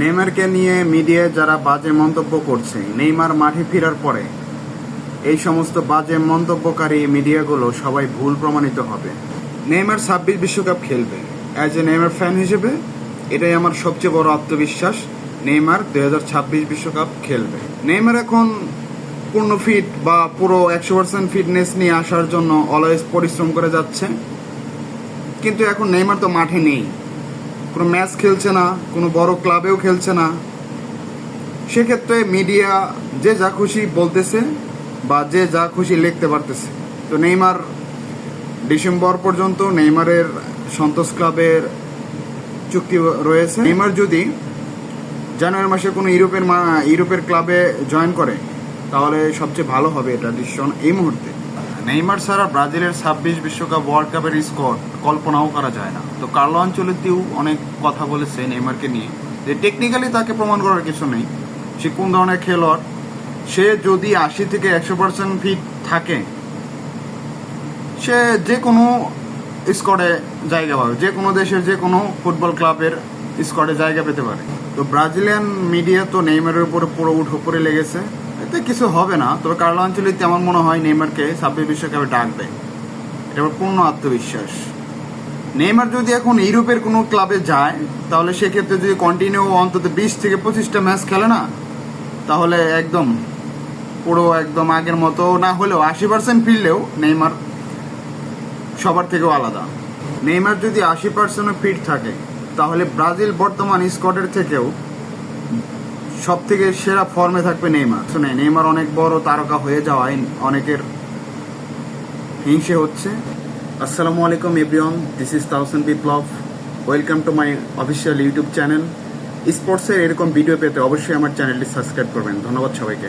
নেইমারকে নিয়ে মিডিয়ায় যারা বাজে মন্তব্য করছে, নেইমার মাঠে ফেরার পরে এই সমস্ত বাজে মন্তব্যকারী মিডিয়াগুলো সবাই ভুল প্রমাণিত হবে। নেইমার ছাব্বিশ বিশ্বকাপ খেলবে। অ্যাজ এ নেইমার ফ্যান হিসেবে, এটাই আমার সবচেয়ে বড় আত্মবিশ্বাস, নেইমার দুই বিশ্বকাপ খেলবে। নেইমার এখন পূর্ণ ফিট বা পুরো একশো পার্সেন্ট ফিটনেস নিয়ে আসার জন্য অলওয়েজ পরিশ্রম করে যাচ্ছে। কিন্তু এখন নেইমার তো মাঠে নেই। কোনো ম্যাচ খেলছে না, কোনো বড় ক্লাবেও খেলছে না। সেক্ষেত্রে মিডিয়া যে যা খুশি বলতেছে বা যে যা খুশি লিখতে পারতেছে। তো নেইমার ডিসেম্বর পর্যন্ত নেইমারের সন্তোষ ক্লাবের চুক্তি রয়েছে। নেইমার যদি জানুয়ারি মাসে কোনো ইউরোপের ইউরোপের ক্লাবে জয়েন করে, তাহলে সবচেয়ে ভালো হবে এটা ডিসিশন এই মুহূর্তে। নেইমার ছাড়া ব্রাজিলের ছাব্বিশ বিশ্বকাপ ওয়ার্ল্ড কাপের স্কোর কল্পনাও করা যায় না। তো কার্লো আঞ্চলিকটিও অনেক কথা বলেছে নেইমারকে নিয়ে। যে টেকনিক্যালি তাকে প্রমাণ করার কিছু নেই। সে কোন ধরনের খেলোয়াড়? সে যদি আশি থেকে একশো পার্সেন্ট ফিট থাকে, সে যে কোনো স্কোয়াডে জায়গা পাবে। যে কোনো দেশের যে কোনো ফুটবল ক্লাবের স্কোয়াডে জায়গা পেতে পারে। তো ব্রাজিলিয়ান মিডিয়া তো নেইমারের উপরে পুরো উঠো করে লেগেছে। এতে কিছু হবে না, তবে কার্লো আঞ্চলিক তেমন মনে হয় নেইমারকে ছাব্বিশ বিশ্বকাপে ডাকবে এটা আমার পূর্ণ আত্মবিশ্বাস। নেইমার যদি এখন ইউরোপের কোনো ক্লাবে যায়, তাহলে সেক্ষেত্রে যদি কন্টিনিউ অন্তত বিশ থেকে পঁচিশটা ম্যাচ খেলে না, তাহলে একদম পুরো একদম আগের মতো না হলেও আশি পার্সেন্ট ফিরলেও নেইমার সবার থেকেও আলাদা। নেইমার যদি আশি পার্সেন্টও ফিট থাকে, তাহলে ব্রাজিল বর্তমান স্কোয়াডের থেকেও সব থেকে সেরা ফর্মে থাকবে নেইমার। শুনে নেইমার অনেক বড় তারকা হয়ে যাওয়ায় অনেকের হিংসে হচ্ছে। আসসালামু আলাইকুম, everyone. This is Tahsen Biplob welcome to my official YouTube channel স্পোর্টসের এরকম ভিডিও পেতে অবশ্যই আমার চ্যানেলটি সাবস্ক্রাইব করবেন। ধন্যবাদ সবাইকে।